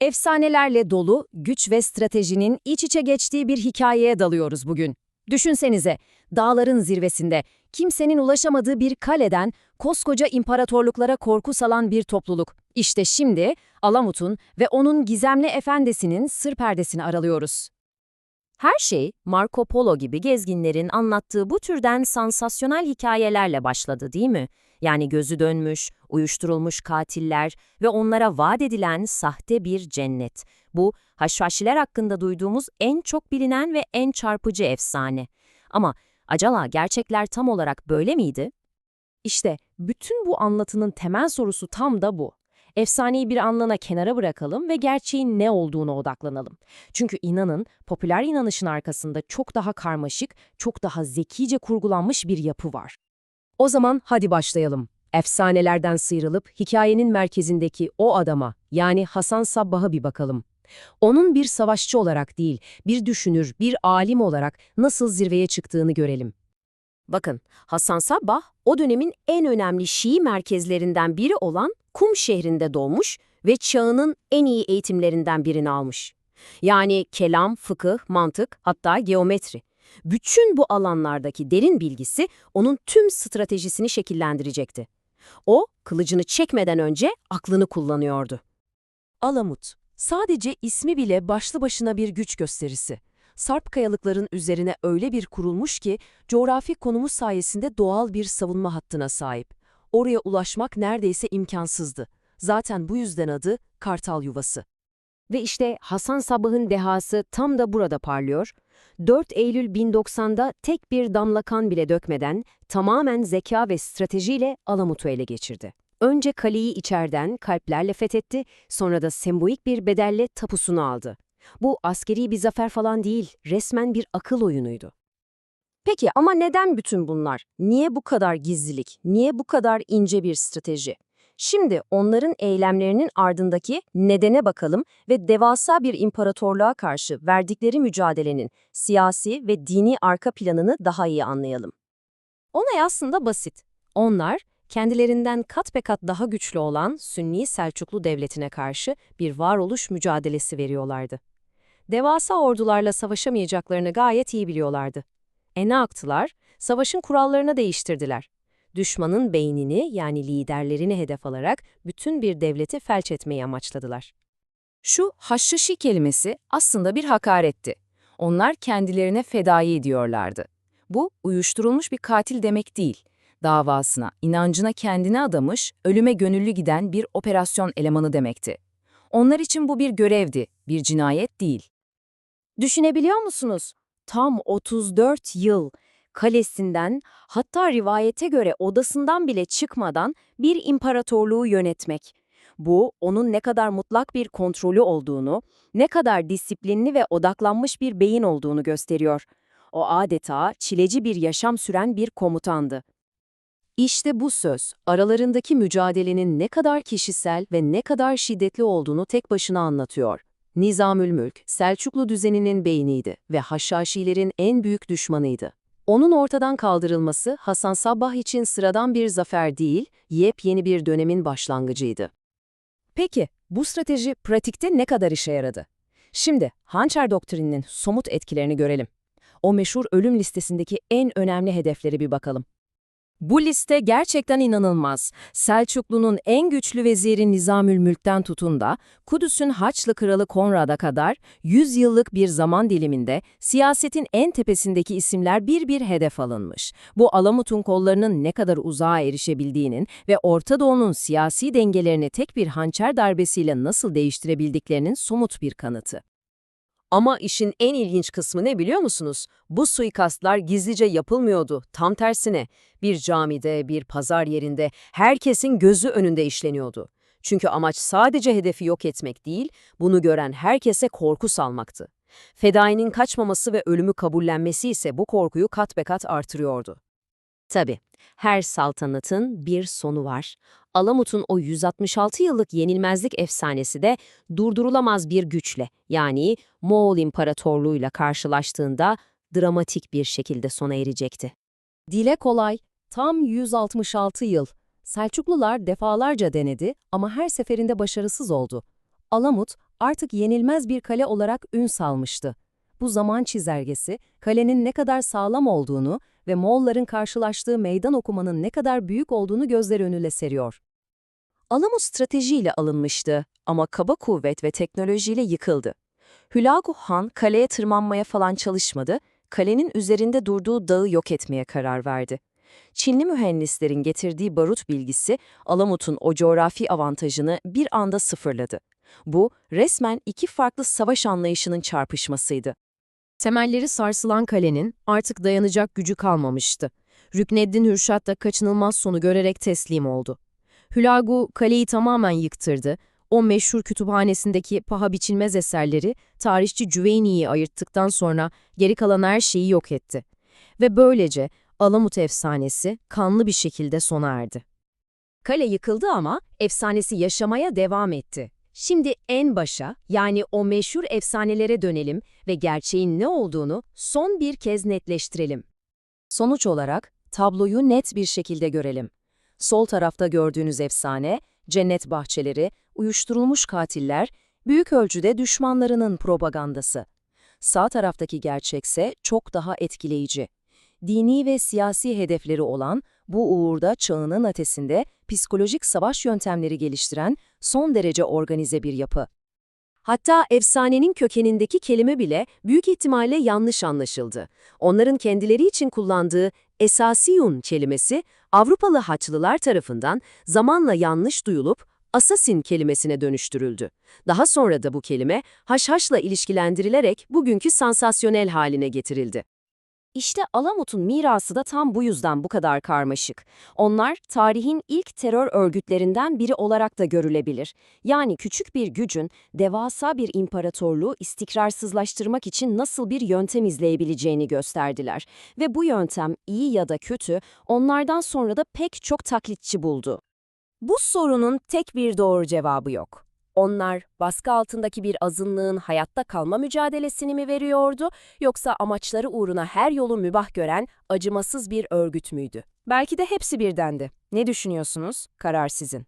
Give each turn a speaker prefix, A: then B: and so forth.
A: Efsanelerle dolu, güç ve stratejinin iç içe geçtiği bir hikayeye dalıyoruz bugün. Düşünsenize, dağların zirvesinde, kimsenin ulaşamadığı bir kaleden koskoca imparatorluklara korku salan bir topluluk. İşte şimdi Alamut'un ve onun gizemli efendisinin sır perdesini aralıyoruz. Her şey Marco Polo gibi gezginlerin anlattığı bu türden sansasyonel hikayelerle başladı değil mi? Yani gözü dönmüş, uyuşturulmuş katiller ve onlara vaat edilen sahte bir cennet. Bu, Haşhaşiler hakkında duyduğumuz en çok bilinen ve en çarpıcı efsane. Ama acaba gerçekler tam olarak böyle miydi? İşte bütün bu anlatının temel sorusu tam da bu. Efsaneyi bir anlığına kenara bırakalım ve gerçeğin ne olduğuna odaklanalım. Çünkü inanın, popüler inanışın arkasında çok daha karmaşık, çok daha zekice kurgulanmış bir yapı var. O zaman hadi başlayalım. Efsanelerden sıyrılıp hikayenin merkezindeki o adama, yani Hasan Sabbah'a bir bakalım. Onun bir savaşçı olarak değil, bir düşünür, bir alim olarak nasıl zirveye çıktığını görelim. Bakın, Hasan Sabbah o dönemin en önemli Şii merkezlerinden biri olan Kum şehrinde doğmuş ve çağının en iyi eğitimlerinden birini almış. Yani kelam, fıkıh, mantık, hatta geometri. Bütün bu alanlardaki derin bilgisi onun tüm stratejisini şekillendirecekti. O, kılıcını çekmeden önce aklını kullanıyordu. Alamut, sadece ismi bile başlı başına bir güç gösterisi. Sarp kayalıkların üzerine öyle bir kurulmuş ki, coğrafi konumu sayesinde doğal bir savunma hattına sahip. Oraya ulaşmak neredeyse imkansızdı. Zaten bu yüzden adı Kartal Yuvası. Ve işte Hasan Sabah'ın dehası tam da burada parlıyor. 4 Eylül 1090'da tek bir damla kan bile dökmeden tamamen zeka ve stratejiyle Alamut'u ele geçirdi. Önce kaleyi içeriden kalplerle fethetti, sonra da sembolik bir bedelle tapusunu aldı. Bu askeri bir zafer falan değil, resmen bir akıl oyunuydu. Peki ama neden bütün bunlar? Niye bu kadar gizlilik? Niye bu kadar ince bir strateji? Şimdi onların eylemlerinin ardındaki nedene bakalım ve devasa bir imparatorluğa karşı verdikleri mücadelenin siyasi ve dini arka planını daha iyi anlayalım. Olay aslında basit. Onlar, kendilerinden kat be kat daha güçlü olan Sünni Selçuklu Devleti'ne karşı bir varoluş mücadelesi veriyorlardı. Devasa ordularla savaşamayacaklarını gayet iyi biliyorlardı. E ne aktılar? Savaşın kurallarını değiştirdiler. Düşmanın beynini yani liderlerini hedef alarak bütün bir devleti felç etmeyi amaçladılar. Şu haşhaşi kelimesi aslında bir hakaretti. Onlar kendilerine fedai ediyorlardı. Bu uyuşturulmuş bir katil demek değil. Davasına, inancına kendine adamış, ölüme gönüllü giden bir operasyon elemanı demekti. Onlar için bu bir görevdi, bir cinayet değil. Düşünebiliyor musunuz? Tam 34 yıl kalesinden hatta rivayete göre odasından bile çıkmadan bir imparatorluğu yönetmek. Bu onun ne kadar mutlak bir kontrolü olduğunu, ne kadar disiplinli ve odaklanmış bir beyin olduğunu gösteriyor. O adeta çileci bir yaşam süren bir komutandı. İşte bu söz, aralarındaki mücadelenin ne kadar kişisel ve ne kadar şiddetli olduğunu tek başına anlatıyor. Nizamülmülk, Selçuklu düzeninin beyniydi ve Haşhaşilerin en büyük düşmanıydı. Onun ortadan kaldırılması Hasan Sabbah için sıradan bir zafer değil, yepyeni bir dönemin başlangıcıydı. Peki, bu strateji pratikte ne kadar işe yaradı? Şimdi hançer doktrininin somut etkilerini görelim. O meşhur ölüm listesindeki en önemli hedefleri bir bakalım. Bu liste gerçekten inanılmaz. Selçuklu'nun en güçlü veziri Nizamülmülk'ten tutun da Kudüs'ün Haçlı kralı Konrad'a kadar 100 yıllık bir zaman diliminde siyasetin en tepesindeki isimler bir bir hedef alınmış. Bu Alamut'un kollarının ne kadar uzağa erişebildiğinin ve Orta Doğu'nun siyasi dengelerini tek bir hançer darbesiyle nasıl değiştirebildiklerinin somut bir kanıtı. Ama işin en ilginç kısmı ne biliyor musunuz? Bu suikastlar gizlice yapılmıyordu. Tam tersine bir camide, bir pazar yerinde herkesin gözü önünde işleniyordu. Çünkü amaç sadece hedefi yok etmek değil, bunu gören herkese korku salmaktı. Fedainin kaçmaması ve ölümü kabullenmesi ise bu korkuyu kat be kat artırıyordu. Tabi, her saltanatın bir sonu var. Alamut'un o 166 yıllık yenilmezlik efsanesi de durdurulamaz bir güçle yani Moğol İmparatorluğu'yla karşılaştığında dramatik bir şekilde sona erecekti. Dile kolay, tam 166 yıl. Selçuklular defalarca denedi ama her seferinde başarısız oldu. Alamut artık yenilmez bir kale olarak ün salmıştı. Bu zaman çizelgesi, kalenin ne kadar sağlam olduğunu ve Moğolların karşılaştığı meydan okumanın ne kadar büyük olduğunu gözler önüne seriyor. Alamos stratejiyle alınmıştı ama kaba kuvvet ve teknolojiyle yıkıldı. Hülagu Han kaleye tırmanmaya falan çalışmadı, kalenin üzerinde durduğu dağı yok etmeye karar verdi. Çinli mühendislerin getirdiği barut bilgisi Alamut'un o coğrafi avantajını bir anda sıfırladı. Bu resmen iki farklı savaş anlayışının çarpışmasıydı. Temelleri sarsılan kalenin artık dayanacak gücü kalmamıştı. Rükneddin Hürşat da kaçınılmaz sonu görerek teslim oldu. Hülagu kaleyi tamamen yıktırdı. O meşhur kütüphanesindeki paha biçilmez eserleri tarihçi Cüveyni'yi ayırttıktan sonra geri kalan her şeyi yok etti. Ve böylece Alamut efsanesi kanlı bir şekilde sona erdi. Kale yıkıldı ama efsanesi yaşamaya devam etti. Şimdi en başa yani o meşhur efsanelere dönelim ve gerçeğin ne olduğunu son bir kez netleştirelim. Sonuç olarak tabloyu net bir şekilde görelim. Sol tarafta gördüğünüz efsane, cennet bahçeleri, uyuşturulmuş katiller, büyük ölçüde düşmanlarının propagandası. Sağ taraftaki gerçekse çok daha etkileyici. Dini ve siyasi hedefleri olan, bu uğurda çağının ötesinde psikolojik savaş yöntemleri geliştiren son derece organize bir yapı. Hatta efsanenin kökenindeki kelime bile büyük ihtimalle yanlış anlaşıldı. Onların kendileri için kullandığı esasiyun kelimesi Avrupalı Haçlılar tarafından zamanla yanlış duyulup assassin kelimesine dönüştürüldü. Daha sonra da bu kelime haşhaşla ilişkilendirilerek bugünkü sansasyonel haline getirildi. İşte Alamut'un mirası da tam bu yüzden bu kadar karmaşık. Onlar tarihin ilk terör örgütlerinden biri olarak da görülebilir. Yani küçük bir gücün devasa bir imparatorluğu istikrarsızlaştırmak için nasıl bir yöntem izleyebileceğini gösterdiler. Ve bu yöntem iyi ya da kötü onlardan sonra da pek çok taklitçi buldu. Bu sorunun tek bir doğru cevabı yok. Onlar baskı altındaki bir azınlığın hayatta kalma mücadelesini mi veriyordu yoksa amaçları uğruna her yolu mübah gören acımasız bir örgüt müydü? Belki de hepsi birdendi. Ne düşünüyorsunuz? Karar sizin.